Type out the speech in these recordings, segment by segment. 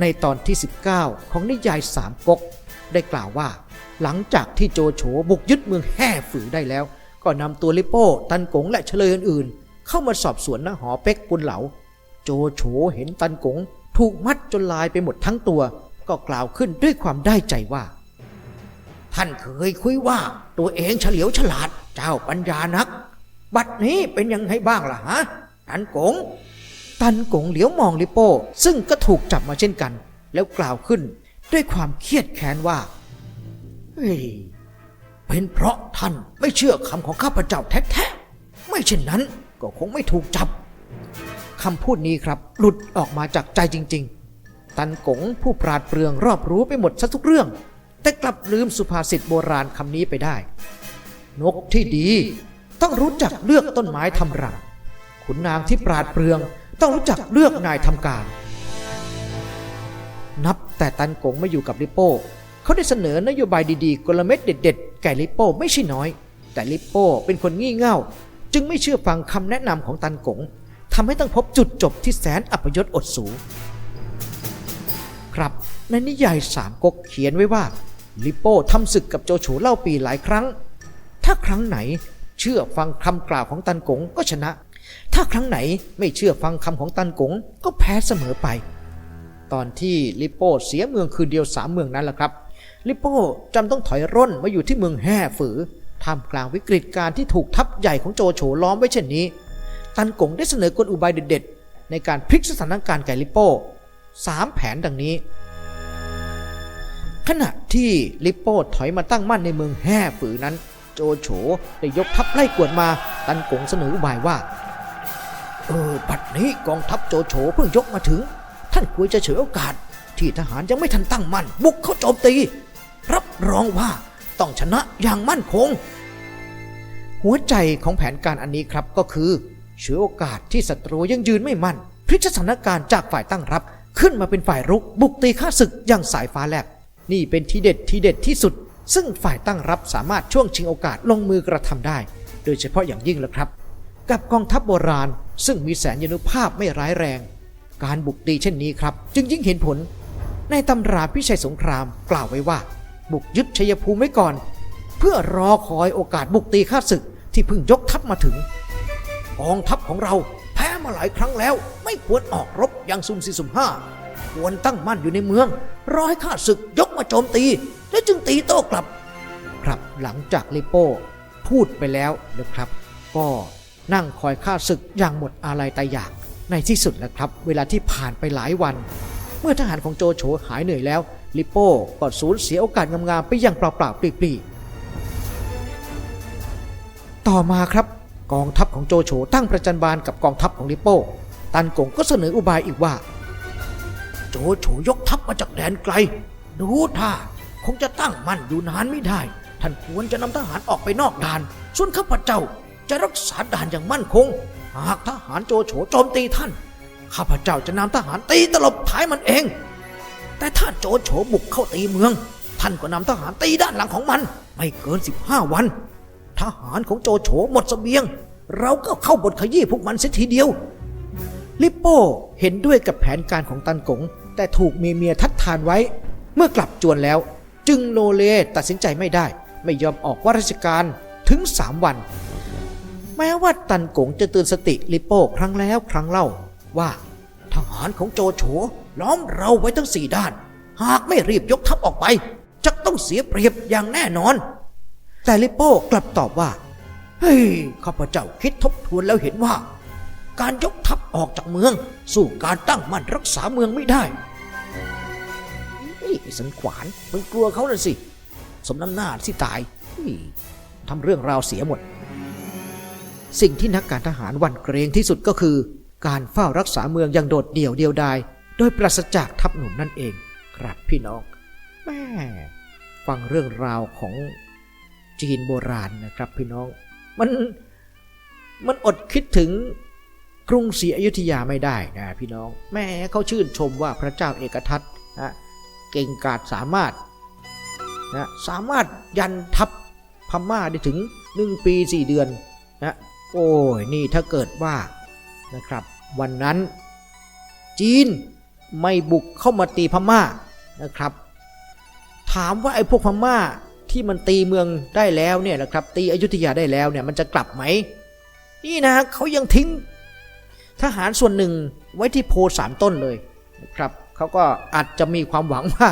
ในตอนที่ 19 ของนิยายสามก๊กได้กล่าวว่า หลังจากที่โจโฉบุกยึดเมืองแห่ฝือได้แล้ว ก็นำตัวลิโป้ ตันกงและเฉลยอื่นๆ เข้ามาสอบสวนณหอเป็กปุนเหลา โจโฉเห็นตันกงถูกมัดจนลายไปหมดทั้งตัว ก็กล่าวขึ้นด้วยความได้ใจว่า ท่านเคยคุยว่าตัวเองเฉลียวฉลาดเจ้าปัญญานัก บัดนี้เป็นยังไงบ้างล่ะฮะตันกง ตันกงเหลียวมองลิโป้ ซึ่งก็ถูกจับมาเช่นกัน แล้วกล่าวขึ้นด้วยความเครียดแค้นว่าเฮ้ยเป็นเพราะท่านไม่เชื่อคำของข้าพเจ้าแท้ๆไม่เช่นนั้นก็คงไม่ถูกจับคำพูดนี้ครับ หลุดออกมาจากใจจริง ๆ ตันกงผู้ปราดเปรื่องรอบรู้ไปหมดซะทุกเรื่อง แต่กลับลืมสุภาษิตโบราณคำนี้ไปได้ นกที่ดี ต้องรู้จักเลือกต้นไม้ทำรังขุนนางที่ปราดเปรื่อง ต้องรู้จักเลือกนายทำการ นับแต่ตันกงไม่อยู่กับลิโป้ เขาได้เสนอนโยบายดีๆ กลเม็ดเด็ด ๆ แก่ลิโป้ไม่ใช่น้อย แต่ลิโป้เป็นคนงี่เง่า จึงไม่เชื่อฟังคำแนะนำของตันกงทำให้ต้องพบจุดจบที่แสนอัปยศอดสูครับในนิยายสามก๊กเขียนไว้ว่า ลิโป้ทำศึกกับโจโฉเล่าปีหลายครั้ง ถ้าครั้งไหนเชื่อฟังคำกล่าวของตันกงก็ชนะ ถ้าครั้งไหนไม่เชื่อฟังคำของตันกงก็แพ้เสมอไป ตอนที่ลิโป้เสียเมืองคืนเดียวสามเมืองนั้นแหละครับ ลิโป้จำต้องถอยร่นมาอยู่ที่เมืองแห่ฝือท่ามกลางวิกฤตการณ์ที่ถูกทัพใหญ่ของโจโฉล้อมไว้เช่นนี้ ตันกงได้เสนอกลอุบายเด็ดๆ ในการพลิกสถานการณ์แก่ลิโป้สามแผนดังนี้ ขณะที่ลิโป้ถอยมาตั้งมั่นในเมืองแห่ฝือนั้น โจโฉได้ยกทัพไล่กวดมา ตันกงเสนออุบายว่า เออบัดนี้กองทัพโจโฉเพิ่งยกมาถึง ท่านควรจะเฉยโอกาส ที่ทหารยังไม่ทันตั้งมั่นบุกเข้าโจมตี รับรองว่าต้องชนะอย่างมั่นคง หัวใจของแผนการอันนี้ครับก็คือเฉยโอกาสที่ศัตรูยังยืนไม่มั่นพลิกสถานการณ์จากฝ่ายตั้งรับ ขึ้นมาเป็นฝ่ายรุกบุกตีข้าศึกอย่างสายฟ้าแลบนี่เป็นทีเด็ดทีเด็ดที่สุด ซึ่งฝ่ายตั้งรับสามารถช่วงชิงโอกาสลงมือกระทำได้ โดยเฉพาะอย่างยิ่งเลยครับ กับกองทัพโบราณ ซึ่งมีแสนยานุภาพไม่ร้ายแรง การบุกตีเช่นนี้ครับ จึงยิ่งเห็นผล ในตำราพิชัยสงครามกล่าวไว้ว่า บุกยึดชัยภูมิไว้ก่อน เพื่อรอคอยโอกาสบุกตีข้าศึกที่เพิ่งยกทัพมาถึงกองทัพของเราแพ้มาหลายครั้งแล้ว ไม่ควรออกรบอย่างซุ่มสี่สุ่มห้าควรตั้งมั่นอยู่ในเมือง รอให้ข้าศึกยกมาโจมตี แล้วจึงตีโต้กลับ ครับหลังจากลิโป้พูดไปแล้วนะครับ ก็ นั่งคอยข้าศึกอย่างหมดอาลัยตายอยากในที่สุดนะครับ เวลาที่ผ่านไปหลายวัน เมื่อทหารของโจโฉหายเหนื่อยแล้ว ลิโป้ก็สูญเสียโอกาสงามๆไปอย่างเปล่าๆปลีๆต่อมาครับกองทัพของโจโฉตั้งประจันบานกับกองทัพของลิโป้ ตันกงก็เสนออุบายอีกว่า โจโฉยกทัพมาจากแดนไกล ดูท่าคงจะตั้งมั่นอยู่นานไม่ได้ ท่านควรจะนำทหารออกไปนอกด่าน ส่วนข้าพเจ้า จะรักษาด่านอย่างมั่นคง หากทหารโจโฉโจมตีท่าน ข้าพเจ้าจะนำทหารตีตลบท้ายมันเอง แต่ถ้าโจโฉบุกเข้าตีเมือง ท่านก็นำทหารตีด้านหลังของมัน ไม่เกิน 15 วัน ทหารของโจโฉหมดเสบียง เราก็เข้าบทขยี้พวกมันเสียทีเดียว ลิปโป้เห็นด้วยกับแผนการของตันกง แต่ถูกเมียเมียทัดทานไว้ เมื่อกลับจวนแล้ว จึงโลเลตัดสินใจไม่ได้ ไม่ยอมออกว่าราชการถึง3วัน แม้ว่าตันกงจะเตือนสติลิโป้ครั้งแล้วครั้งเล่าว่า ทหารของโจโฉล้อมเราไว้ทั้งสี่ด้าน หากไม่รีบยกทัพออกไปจะต้องเสียเปรียบอย่างแน่นอน แต่ลิโป้กลับตอบว่า เฮ้ยข้าพเจ้าคิดทบทวนแล้วเห็นว่า การยกทัพออกจากเมือง สู้การตั้งมั่นรักษาเมืองไม่ได้เฮ้ยไอ้สันขวานมันกลัวเขาน่ะสิ สมน้ำหน้าที่ตายเฮ้ยทำเรื่องราวเสียหมด สิ่งที่นักการทหารวันเกรงที่สุดก็คือ การเฝ้ารักษาเมืองอย่างโดดเดี่ยวเดียวดายโดยปราศจากทัพหนุนนั่นเอง ครับพี่น้องแม่ฟังเรื่องราวของจีนโบราณนะครับพี่น้อง มันมันอดคิดถึงกรุงศรีอยุธยาไม่ได้นะพี่น้อง แม่เขาชื่นชมว่าพระเจ้าเอกทัตนะเก่งกาจสามารถนะสามารถยันทัพพม่าได้ถึงหนึ่งปีสี่เดือนนะ โอ้ยนี่ถ้าเกิดว่านะครับ วันนั้นจีนไม่บุกเข้ามาตีพม่านะครับ ถามว่าไอ้พวกพม่าที่มันตีเมืองได้แล้วเนี่ยนะครับ ตีอยุธยาได้แล้วเนี่ยมันจะกลับไหม นี่นะเขายังทิ้งทหารส่วนหนึ่งไว้ที่โพสามต้นเลยนะครับเขาก็อาจจะมีความหวังว่า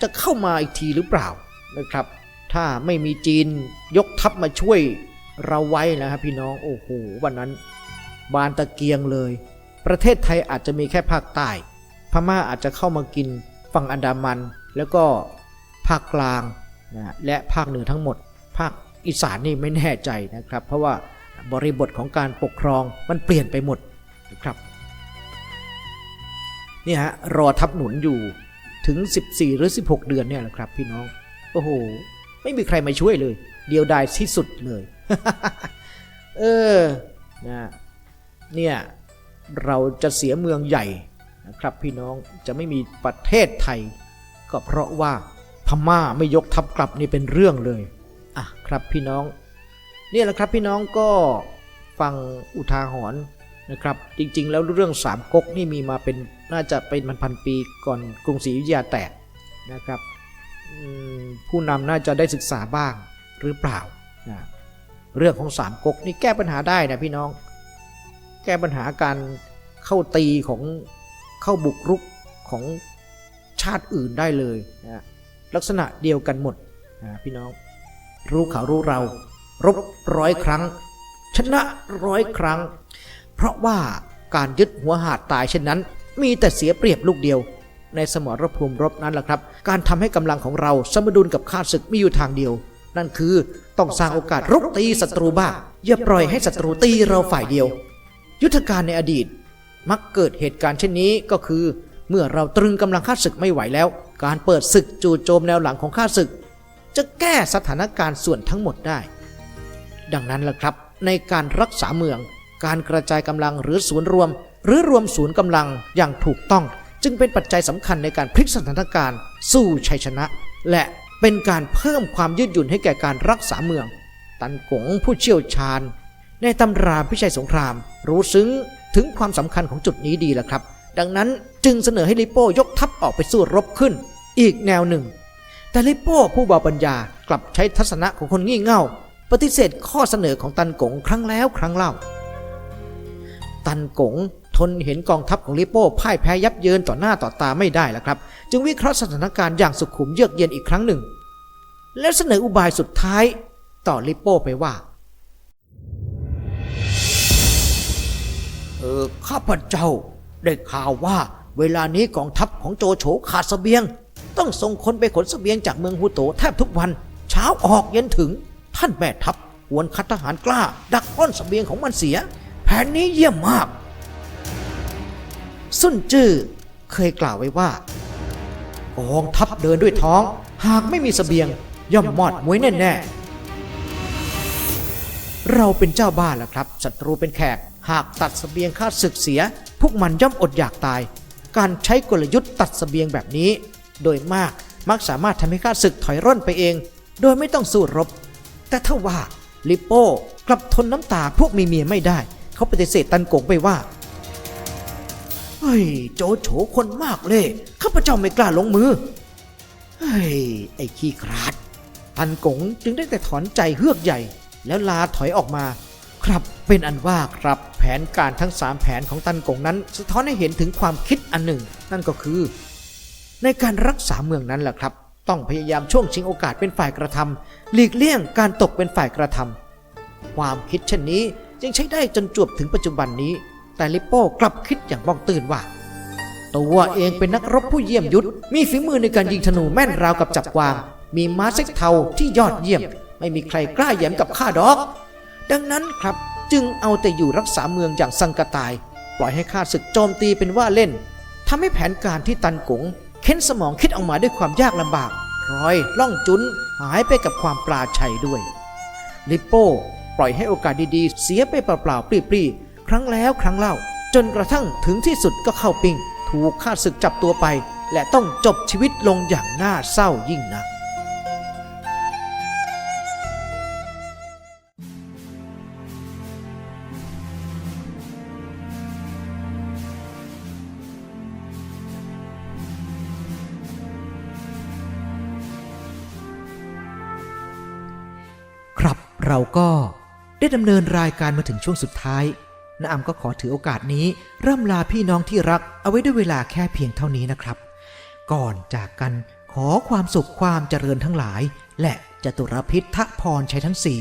จะเข้ามาอีกทีหรือเปล่านะครับ ถ้าไม่มีจีนยกทัพมาช่วย เราไว้นะครับพี่น้องโอ้โหวันนั้น บานตะเกียงเลย ประเทศไทยอาจจะมีแค่ภาคใต้ พม่าอาจจะเข้ามากินฝั่งอันดามัน แล้วก็ภาคกลางนะและภาคเหนือทั้งหมด ภาคอีสานนี่ไม่แน่ใจนะครับ เพราะว่าบริบทของการปกครองมันเปลี่ยนไปหมดนะครับเนี่ยฮะรอทับหนุนอยู่ถึง 14 หรือ 16 เดือนเนี่ยแหละครับพี่น้อง โอ้โห ไม่มีใครมาช่วยเลย เดียวดายที่สุดเลย เออนะเนี่ยเราจะเสียเมืองใหญ่นะครับพี่น้องจะไม่มีประเทศไทย ก็เพราะว่าพม่าไม่ยกทัพกลับนี่เป็นเรื่องเลยอะครับพี่น้องนี่แหละครับพี่น้องก็ฟังอุทาหรณ์นะครับ จริงๆ แล้วเรื่องสามก๊กนี่มีมาเป็นน่าจะเป็นมันพันปีก่อนกรุงศรีอยุธยาแตกนะครับผู้นำน่าจะได้ศึกษาบ้างหรือเปล่านะ เรื่องของสามก๊กนี่แก้ปัญหาได้นะพี่น้อง แก้ปัญหาการเข้าตีของเข้าบุกรุกของชาติอื่นได้เลยนะลักษณะเดียวกันหมดนะพี่น้อง รู้เขารู้เรา รบร้อยครั้ง ชนะร้อยครั้ง เพราะว่าการยึดหัวหาดตายเช่นนั้น มีแต่เสียเปรียบลูกเดียว ในสมรภูมิรบนั้นแหละครับ การทำให้กำลังของเราสมดุลกับข้าศึกมีอยู่ทางเดียว นั่นคือ ต้องสร้างโอกาสรุกตีศัตรูบ้างอย่าปล่อยให้ศัตรูตีเราฝ่ายเดียว ยุทธการในอดีต มักเกิดเหตุการณ์เช่นนี้ก็คือ เมื่อเราตรึงกำลังข้าศึกไม่ไหวแล้ว การเปิดศึกจู่โจมแนวหลังของข้าศึก จะแก้สถานการณ์ส่วนทั้งหมดได้ ดังนั้นล่ะครับ ในการรักษาเมือง การกระจายกำลังหรือศูนย์รวม หรือรวมศูนย์กำลังอย่างถูกต้อง จึงเป็นปัจจัยสำคัญในการพลิกสถานการณ์ สู้ชัยชนะ และ เป็นการเพิ่มความยืดหยุ่นให้แก่การรักษาเมือง ตันกงผู้เชี่ยวชาญ ในตำราพิชัยสงคราม รู้ซึ้งถึงความสำคัญของจุดนี้ดีแล้วครับ ดังนั้นจึงเสนอให้ลิโป้ยกทัพออกไปสู้รบขึ้น อีกแนวหนึ่ง แต่ลิโป้ผู้เบาปัญญากลับใช้ทัศนะของคนงี่เง่า ปฏิเสธข้อเสนอของตันกงครั้งแล้วครั้งเล่า ตันกง ทนเห็นกองทัพของลิโป้พ่ายแพ้ยับเยินต่อหน้าต่อตาไม่ได้แล้วครับ จึงวิเคราะห์สถานการณ์อย่างสุขุมเยือกเย็นอีกครั้งหนึ่ง แล้วเสนออุบายสุดท้ายต่อลิโป้ไปว่าเออข้าพเจ้าได้ข่าวว่าเวลานี้กองทัพของโจโฉขาดสเสบียง ต้องส่งคนไปขนสเสบียงจากเมืองฮูโตแทบทุกวัน เช้าออกเย็นถึง ท่านแม่ทัพควรคัดทหารกล้า ดักปล้นเสบียงของมันเสีย แผนนี้เยี่ยมมาก สุนจื้อเคยกล่าวไว้ว่ากองทัพเดินด้วยท้อง หากไม่มีสเสบียงย่อมมอดมวยแน่ๆเราเป็นเจ้าบ้านแหละครับศัตรูเป็นแขก หากตัดสเสบียงข้าศึกเสีย พวกมันย่อมอดอยากตาย การใช้กลยุทธ์ตัดสเสบียงแบบนี้ โดยมากมักสามารถทำให้ข้าศึกถอยร่นไปเอง โดยไม่ต้องสู้รบ แต่ถ้าว่าลิโป้กลับทนน้ำตาพวกมีเมียไม่ได้ เขาปฏิเสธตันกงไปว่า เฮ้ยโจโฉคนมากเลยข้าพเจ้าไม่กล้าลงมือ เฮ้ย ไอ้ขี้คราดตันกงจึงได้แต่ถอนใจเฮือกใหญ่ แล้วลาถอยออกมา ครับเป็นอันว่าครับแผนการทั้งสามแผนของตันกงนั้น สะท้อนให้เห็นถึงความคิดอันหนึ่ง นั่นก็คือ ในการรักษาเมืองนั้นแหละครับ ต้องพยายามช่วงชิงโอกาสเป็นฝ่ายกระทำหลีกเลี่ยงการตกเป็นฝ่ายกระทำความคิดเช่นนี้ยังใช้ได้จนจวบถึงปัจจุบันนี้ แต่ลิโป้กลับคิดอย่างบ้องตื่นว่า ตัวเองเป็นนักรบผู้เยี่ยมยุทธมีฝีมือในการยิงธนูแม่นราวกับจับวาง มีม้าเซ็กเทาที่ยอดเยี่ยม ไม่มีใครกล้าแย้มกับข้าดอก ดังนั้นครับจึงเอาแต่อยู่รักษาเมืองอย่างสังกตาย ปล่อยให้ข้าศึกโจมตีเป็นว่าเล่นทำให้แผนการที่ตันกงเค้นสมองคิดออกมาด้วยความยากลำบากพลอยล่องจุนหายไปกับความปลาชัยด้วย ลิปโป้ ปล่อยให้โอกาสดีๆ เสียไปเปล่าๆปรี้ๆ ครั้งแล้วครั้งเล่า จนกระทั่งถึงที่สุดก็เข้าปิงถูกข้าศึกจับตัวไป และต้องจบชีวิตลงอย่างน่าเศร้ายิ่งนัก ครับเราก็ได้ดำเนินรายการมาถึงช่วงสุดท้าย น้าอำก็ขอถือโอกาสนี้ ร่ำลาพี่น้องที่รักเอาไว้ด้วยเวลาแค่เพียงเท่านี้นะครับ ก่อนจากกันขอความสุขความเจริญทั้งหลาย และจตุรพิษทะพรชัยทั้งสี่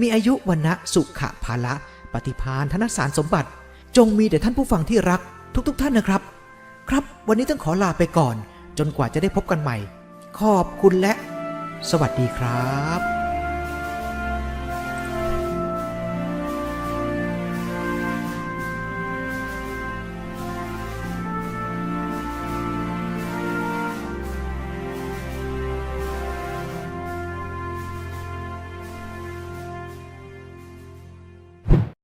มีอายุวันนะสุขะภาละปฏิพานธนสารสมบัติ จงมีแต่ท่านผู้ฟังที่รัก ทุกๆทท่านนะครับ ครับ วันนี้ต้องขอลาไปก่อน จนกว่าจะได้พบกันใหม่ ขอบคุณและ สวัสดีครับ